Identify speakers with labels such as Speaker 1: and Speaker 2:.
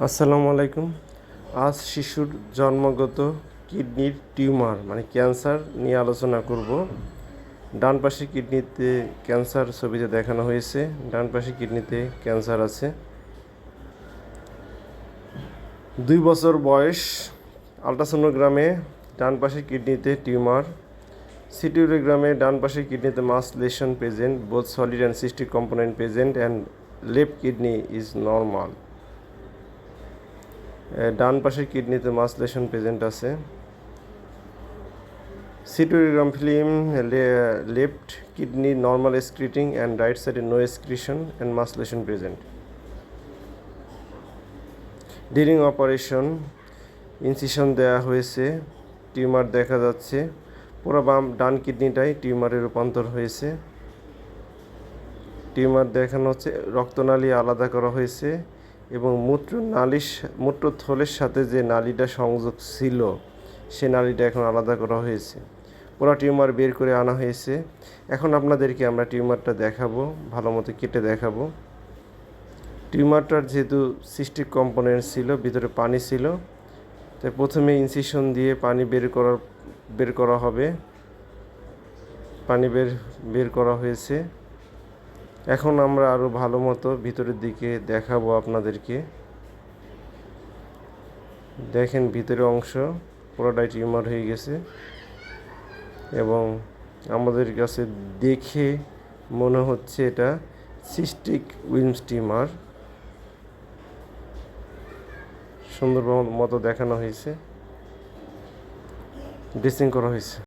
Speaker 1: আসসালামু আলাইকুম। আজ শিশুর জন্মগত কিডনির টিউমার মানে ক্যান্সার নিয়ে আলোচনা করব। ডান পাশে কিডনিতে ক্যান্সার ছবিতে দেখানো হয়েছে। ডান পাশে কিডনিতে ক্যান্সার আছে। দুই বছর বয়স, আলট্রাসোনোগ্রামে ডান পাশে কিডনিতে টিউমার, সিটিউরিগ্রামে ডান পাশে কিডনিতে mass lesion present both solid and cystic component present and left kidney is normal ডান পাশের কিডনিতে মাসলেশন প্রেজেন্ট আছে। CT urogram film left kidney normal excreting and right সাইডে no excretion and mass lesion present during operation incision দেওয়া হয়েছে tumour দেখা যাচ্ছে, পুরো বাম, ডান কিডনিটাই টিউমারে রূপান্তর হয়েছে। টিউমার দেখানো হচ্ছে, রক্তনালী আলাদা করা হয়েছে এবং মূত্র নালীর মূত্রথলের সাথে যে নালীটা সংযোগ ছিল, সে নালীটা এখন আলাদা করা হয়েছে। পুরো টিউমার বের করে আনা হয়েছে। এখন আপনাদেরকে আমরা টিউমারটা দেখাবো ভালো মতো কেটে দেখাবো। টিউমারটার যেহেতু সিস্টিক কম্পোনেন্ট ছিল, ভিতরে পানি ছিল, তাই প্রথমে ইনসিশন দিয়ে পানি বের করার, বের করা হবে। পানি বের বের করা হয়েছে। এখন আমরা আরও ভালো মতো ভিতরের দিকে দেখাবো আপনাদেরকে। দেখেন ভিতরের অংশ পুরোটাই টিউমার হয়ে গেছে। এবং আমাদের কাছে দেখে মনে হচ্ছে এটা সিস্টিক উইমস টিউমার। সুন্দর মতো দেখানো হয়েছে। ড্রেসিং করা হয়েছে।